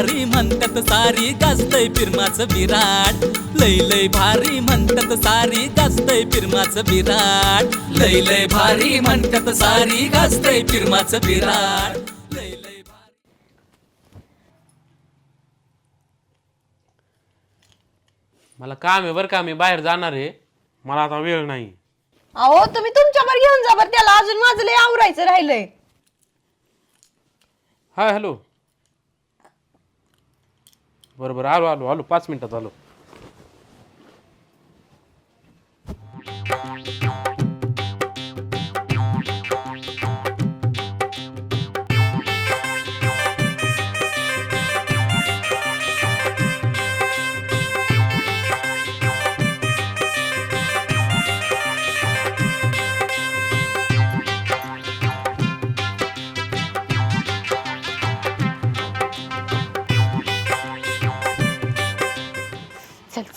भारी म्हणतात सारी गाजतय फिरमाचं विराट. लय लय भारी म्हणतात सारी गाजतय फिरमाचं विराट. लय लय भारी म्हणतात सारी गाजतय फिरमाचं विराट. मला काम आहे बरं का मी बाहेर जाणार आहे. मला आता वेळ नाही. अहो तुम्ही तुमच्यावर घेऊन जा बरं त्याला अजून माझं लय आवरायचं राहिलंय. हा हॅलो. बरं बरं. आलो आलो आलो. पाच मिनिटात आलो.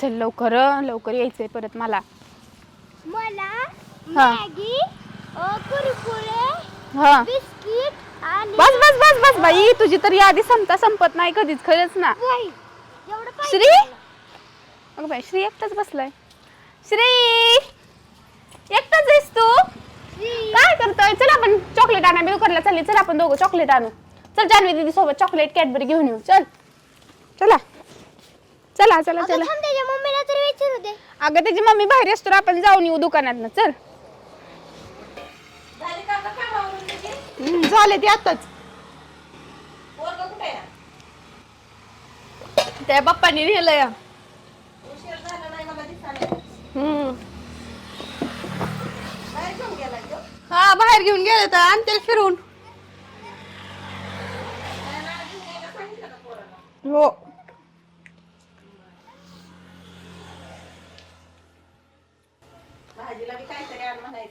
चल लवकर लवकर यायचंय परत मला. मला हा. मॅगी अ, कुरकुरे हा. बिस्किट आणि बस बस बस बस बाई तुझी तर यादी संपता संपत नाही कधीच खरंच ना. वही. एवढं पाहिजे श्री? मला. अगं बाई श्री एकटाच बसलाय. श्री एकटाच आहेस तू? श्री. काय करतोय? चल आपण चॉकलेट आणा मी दुकानला चालली. चल आपण दोघं चॉकलेट आणू. चल जान्हवी दीदी सोबत चॉकलेट कॅडबरी घेऊन येऊ. चल. चला. चला चला चला. थांब त्याच्या मम्मीला तर विचारू दे. अगं त्याची मम्मी बाहेर असतो आपण जाऊन येऊ दुकानात चल. हम्म, झाले ते आताच. त्या बाप्पानी नेलंय. हम्म. हा बाहेर घेऊन गेले तर आणि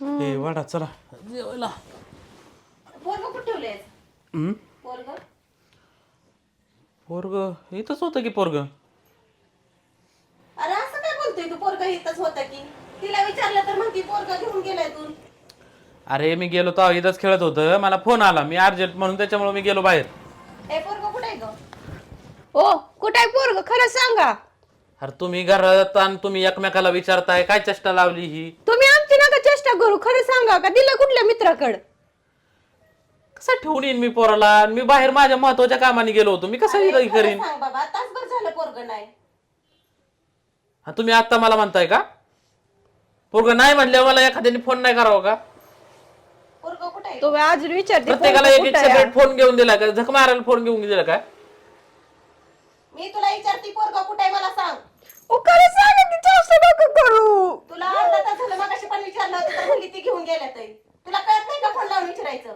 हो ए वाडा चला. जेवायला. हम्म? पोरग? इथंच होतं की पोरग? अरे असं काय बोलतोय तू? पोरग इथंच होता की. तिला विचारलं तर म्हणती पोरग घेऊन गेलाय तू. अरे मी गेलो तर इथंच खेळत होतं. मला फोन आला. मी अर्जंट म्हणून त्याच्यामुळे मी गेलो बाहेर. हे पोरग कुठे आहे ग? हो कुठे आहे पोरग? खरं सांगा. अरे तुम्ही घरात आणि तुम्ही एकमेकाला विचारताय काय चेष्टा लावली ही? तुम्ही आमची नका चेष्टा करू खरं सांगा का? दिलं कुठल्या मित्राकडं? कसं ठेवून येईन मी पोराला? आणि मी बाहेर माझ्या महत्त्वाच्या कामाने गेलो होतो. मी कसं करीन? सांग बाबा तासभर झालं पोरग नाही. हा, तुम्ही आता मला म्हणताय का? पोरग नाही म्हणल्यावर मला एखाद्याने फोन नाही करावा का? पोरग कुठे आहे? तुम्ही अजून विचारते प्रत्येकाला एक? सेपरेट फोन घेऊन दिला का? झक मारायला फोन घेऊन दिला का? मी तुला विचारती पोरग कुठे आहे मला सांग. ओ, खरं सांगा की जास्त नका करू. तुला अर्धा तास झालं मगाशी पण विचारलं होतं तर म्हणली ती घेऊन गेल्या ताई. तुला कळत नाही का फोन लावून विचारायचं?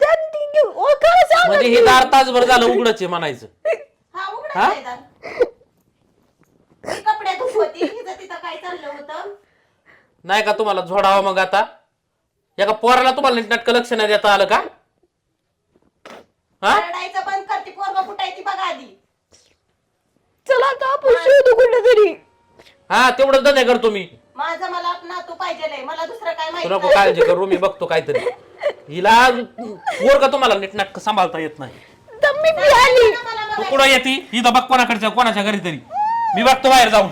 त्यांनी ती घेऊन- ओ, खरं सांगा म्हणजे हे दार तासभर झालं उघडच आहे म्हणायचं. हा हा? ती कपडे धुत होती तिथं तिथं काय चाललं होतं? नाही का तुम्हाला झोडावं मग आता? एका पोराला तुम्हाला नीटनाटकं लक्ष नाही देता आलं का? हा? रडायचं बंद करते पोरग कुठे आहे ती बघा आधी. चला आता आपण शोधू कुठं तरी हा तेवढंच धंदे करतो मी माझं मला नातू पाहिजे मला दुसरं काय तू माहिती नको काळजी करू मी बघतो काहीतरी. हिला पोर का तुम्हाला नीटनाटकं सांभाळता येत नाही? आली. तू कुठं येते? इथं बघ कोणाकडच्या कोणाच्या घरी तरी. मी बघतो बाहेर जाऊन.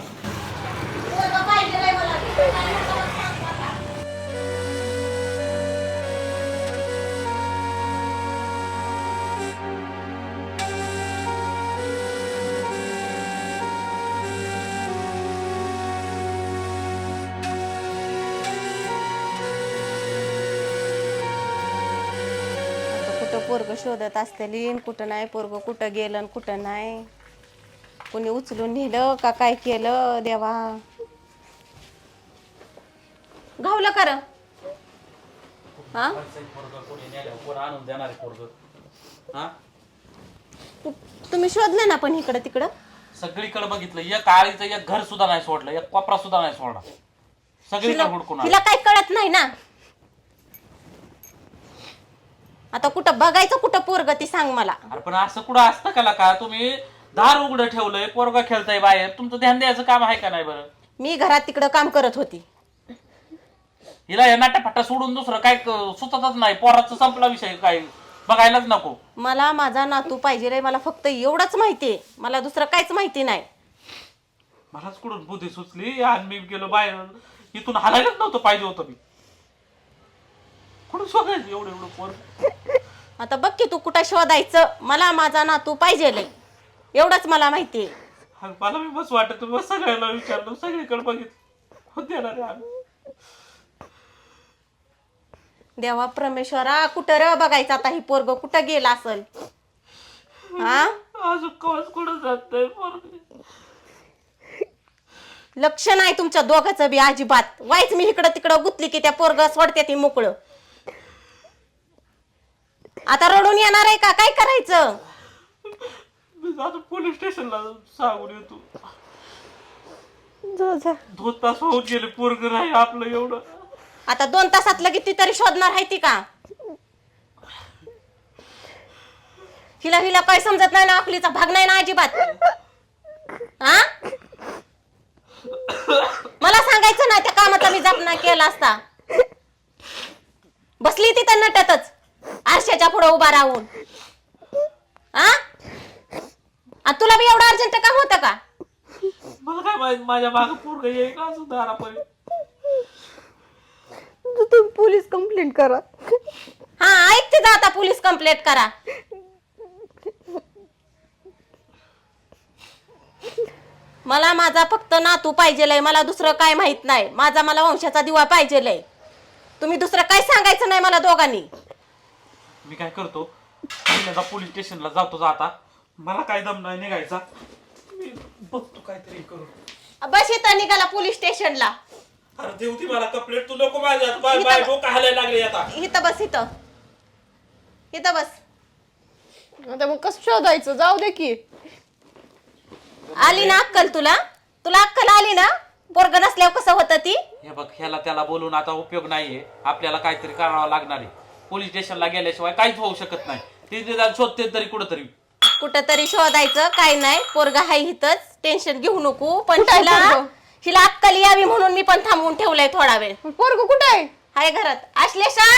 पोरग शोधत असतेली कुठं नाही पोरग कुठं गेलं आणि कुठं नाही. कोणी उचलून नेलं का काय केलं देवा. घावलं कर हा? तुम्ही शोधलं ना पण इकडं तिकडं? सगळीकडे बघितलं. एक आळीचं एक घर सुद्धा नाही सोडलं. एक कोपरा सुद्धा नाही सोडला. सगळीकडे हुडकून आलो. हिला काय कळत नाही ना? आता कुठं बघायचं कुठं पोरग ती सांग मला. अरे पण असं कुठं असतं का का तुम्ही दार उघडं ठेवलंय पोरगा खेळताय बाहेर. तुमचं ध्यान द्यायचं काम आहे का नाही बरं? मी घरात तिकडं काम करत होती. हिला या नाट्यफाटा सोडून दुसरं काय क- सुचतच नाही. पोराचा संपला विषय काय? बघायलाच नको. मला माझा नातू पाहिजे मला फक्त एवढंच माहिती आहे मला दुसरं काहीच माहिती नाही. मलाच कुठून बुद्धी सुचली? आणि मी गेलो बाहेर. इथून हालायलाच नव्हतं पाहिजे होतं मी. कुठून शोधायचं एवढं एवढं पोर आता बघ की तू कुठं शोधायचं? मला माझा नातू पाहिजे एवढंच मला माहिती आहे आणि मला मी बस वाटत बस सगळ्याला विचारलं सगळीकडे बघितलं. होते ना रे आम्ही? देवा परमेश्वरा कुठं र बघायचं आता ही पोरग? कुठं गेला असल? हा? अजून कवच कुठं जात नाही पोरग? लक्ष नाही तुमच्या दोघांचं बी अजिबात. वाईच मी इकडं तिकडं गुतली की त्या पोरग सोडते ती मोकळं. आता रडून येणार आहे का? काय करायचं? मी जातो पोलीस स्टेशनला सांगून येतो. जा जा दोन तास होऊन गेले पोरग नाही आपलं एवढं. आता दोन तासात लगे ती तरी शोधणार आहे ती का? हिला हिला काय समजत नाही ना अकलीचा भाग नाही ना अजिबात? हा मला सांगायचं ना त्या कामाचा मी जप नाही केला असता. बसली तिथं नटतच. आरशाच्या पुढे उभा राहून. हा तुला बी एवढं अर्जंट काम होतं का? मला काय माहीत माझ्या माग पोरग येईल का अजून दारापर्यंत? तुम्ही पोलीस कंप्लेंट करा. हा ऐकते जा आता पोलीस कंप्लेंट करा. मला माझा फक्त नातू पाहिजेलय मला दुसरं काय माहीत नाही. माझा मला वंशाचा दिवा पाहिजेलय. तुम्ही दुसरं काय सांगायचं नाही मला दोघांनी? मी काय करतो पहिल्यांदा पोलीस स्टेशनला जातो जाता मला काय दम नाही निघायचा. मी बघतो काहीतरी करू बस इथं निघाला पोलीस स्टेशनला अरे देवती मला कंप्लेंट तू नको माझ्या बाय बाय डोकं हालायला लागले आता. इथं बस इथं. इथं बस. आता मग कसं शोधायचं? जाऊ दे की. आली ना अक्कल तुला? तुला अक्कल आली ना? पोरग नसल्यावर कसं होतं ती? हे बघ ह्याला त्याला बोलून आता उपयोग नाहीये. आपल्याला काहीतरी करावं लागणार आहे. पोलीस स्टेशनला गेल्याशिवाय काहीच होऊ शकत नाही. ते ते जरा शोधते तरी कुठंतरी. कुठंतरी शोधायचं काय नाही. पोरग हाय हिथंच टेन्शन घेऊ नको. पण कुठं हिला पोरगं? हिला अक्कल यावी म्हणून मी पण थांबवून ठेवलंय थोडा वेळ. पोरग कुठे आहे? हाय घरात. आश्लेषा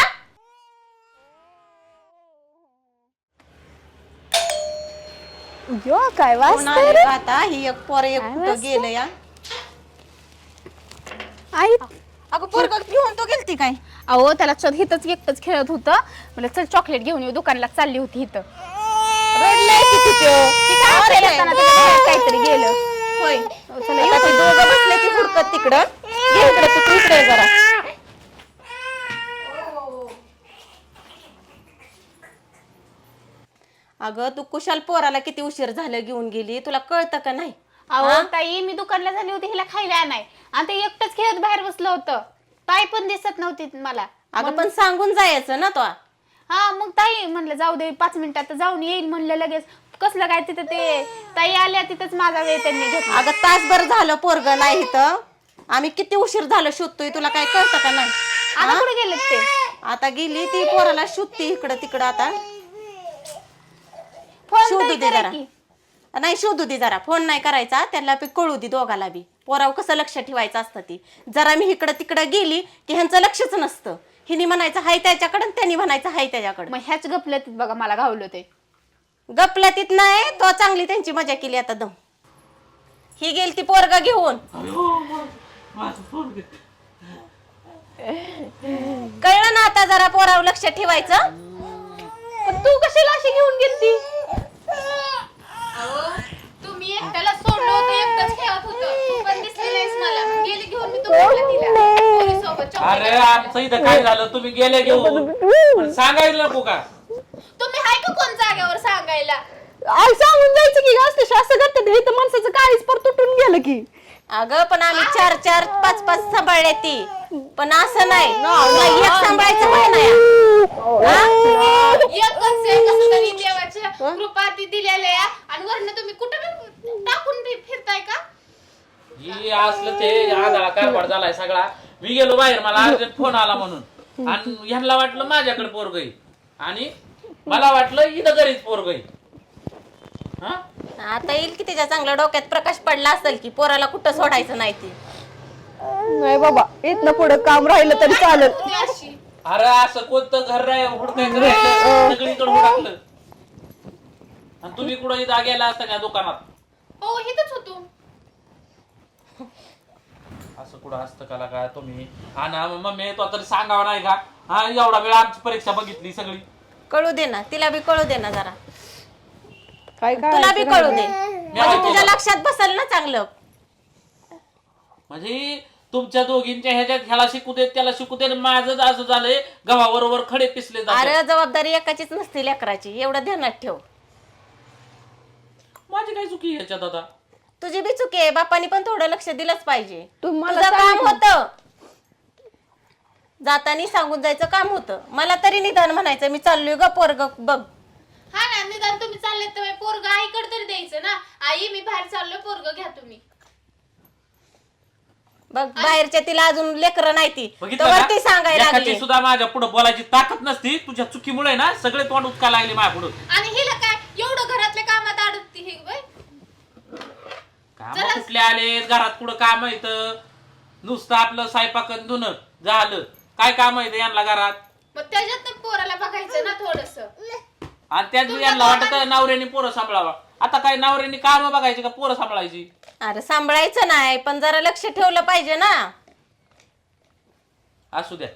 यो काय का आता? ही एक पोर एक कुठं गेलं या? आई अगं पोरग घेऊन तो गेलती काय? अहो त्याला चल हिथंच एकटंच खेळत होतं. मला चल चॉकलेट घेऊन येऊ दुकानाला चालली होती इथं रडलाय किती त्यो. ती काय अरे असेल येताना त्याच्या बाहेर काहीतरी गेलं. होय. चला आता ते दोघं बसले ती हुडकत तिकडं. घे इकडं तू तू इकडे ये जरा. अगं तू कुशाल पोराला किती उशीर झालं घेऊन गेली? तुला कळतं का नाही? अहो ताई मी दुकानला झाली होती हिला खायला नाही आणि ते एकटंच खेळत बाहेर बसलं होतं. ताई पण दिसत नव्हती मला. अगं पण सांगून जायचं ना तो. हा मग ताई म्हणलं जाऊ दे पाच मिनिटात जाऊन येईल म्हणलं लगेच. कसलं काय तिथं ते? ताई आल्या तिथंच माझा वेळ त्यांनी घेतला. अगं तासभर झालं पोरग नाही इथं. आम्ही किती उशीर झालं शोधतोय तुला काय कळतं का नाही? आता कुठे गेलेत ते? आता गेली ती पोराला शोधती इकडं तिकडं आता. फोन शोधू तरी दे करा जरा. की. नाही शोधू दे जरा. फोन नाही करायचा त्यांना बी कळू दे दोघाला बी. पोरावर कसं लक्ष ठेवायचं असतं ती? जरा मी इकडं तिकडं गेली की ह्यांचं लक्षच नसतं. हिनी म्हणायचं हाय त्याच्याकडं आणि त्यांनी म्हणायचं हाय त्याच्याकडं. मग ह्याच गपल्यात बघा मला घावलं ते. गपला तिथ नाही तो चांगली त्यांची मजा केली आता दम. ही गेली ती पोरग घेऊन. अयो माझं पोरग कळलं ना आता जरा पोरावर लक्ष ठेवायचं? पण तू कशाला अशी घेऊन गेलती? तुम्ही एकट्याला सोडलं होतं एकटंच खेळत होतं. तू पण दिसली नाहीस मला. मग गेली घेऊन मी तुम्हाला तिला. पोरीसोबत अरे आमचं इथं काय झालं? तुम्ही गेले घेऊन. पण सांगायला नको का? तुम्ही हाय का कोण जागेवर सांगायला? आई सांगून जायचं की असते असं करतात हे तर माणसाचं काळीच पर तुटून गेलं की. अगं पण आम्ही चार चार पाच पाच सांभाळले ती. पण असं नाही. एक सांभाळायचं वय नाही. एकच आहे कसं तरी देवाच्या कृपा ती दिलेल्या आहे. आणि वरनं तुम्ही कुठं टाकून फिरताय का? ही असलं ते कारभार झालाय सगळा. मी गेलो बाहेर मला अर्जंट फोन आला म्हणून. आणि ह्यांना वाटलं माझ्याकडे पोरग आणि मला वाटलं इथं घरीच पोरग हा? आता येईल की तिच्या चांगल्या डोक्यात प्रकाश पडला असेल की पोराला कुठं सोडायचं नाही ती. नाही बाबा इथनं पुढे काम राहिलं तरी चालेल. तुम्ही अशी अरे असं कोणतं घर नाही हुडकायचं राहिलं सगळीकडे हुडकलं. आणि तुम्ही कुठं इथं गेला असता का दुकानात? हो इथंच होतो. असं कुठं असतं का काय तुम्ही? आणि मम्मी तो तरी सांगावं नाही का? हा एवढा वेळ आमची परीक्षा बघितली सगळी. कळू दे ना तिला बी कळू दे ना जरा. काय तुला बी कळू दे. म्हणजे तुझ्या? लक्षात बसल ना चांगलं. म्हणजे तुमच्या दोघींच्या ह्याच्यात ह्याला शिकू देत त्याला शिकू देत माझं असं झालंय गव्हाबरोबर खडे पिसले जातात. अरे जबाबदारी एकाचीच नसते लेकराची एवढं ध्यानात ठेव. माझी काय चुकी आहे ह्याच्यात आता? तुझी बी चुकी आहे बापानी पण थोडं लक्ष दिलंच पाहिजे. तू मला तुझं काम सांग. होतं. जातानी सांगून जायचं काम होतं. मला तरी निदान म्हणायचं मी चाललोय ग पोरग बघ. हा ना निदान तुम्ही चालले तर पोरग आईकडे तरी द्यायचं ना. आई मी बाहेर चाललोय पोरग घ्या तुम्ही. बघ बाहेरच्या तिला अजून लेकरं नाही ती. बघितलं तर का? ती सांगायला सुद्धा माझ्या पुढे बोलायची ताकद नसती. तुझ्या चुकीमुळे ना सगळे तोंड उचका लागले माझ्या पुढे आणि हिला काय? एवढं घरातल्या कामात अडकती हे बाई काम कुठले आले? घरात कुठं काम येत नुसतं आपलं स्वयंपाक आणि धुणं झालं. काय काम येतं यांना घरात? मग त्याच्यात पोराला बघायचं ना थोडस. आणि त्याच यांना वाटत नवऱ्याने पोरं सांभाळावा. आता काय नवऱ्याने काम बघायची का पोरं सांभाळायची? अरे सांभाळायचं नाही पण जरा लक्ष ठेवलं पाहिजे ना. असू द्या.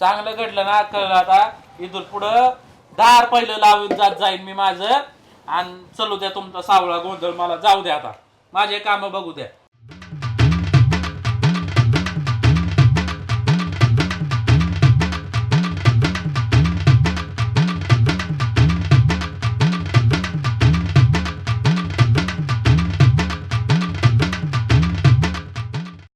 चांगलं घडलं ना कळलं आता. इथून पुढं दार पहिलं लावून जात जाईन मी माझं. आणि चलू द्या तुमचा सावळा गोंधळ मला. जाऊ द्या आता. माझे काम बघू द्या.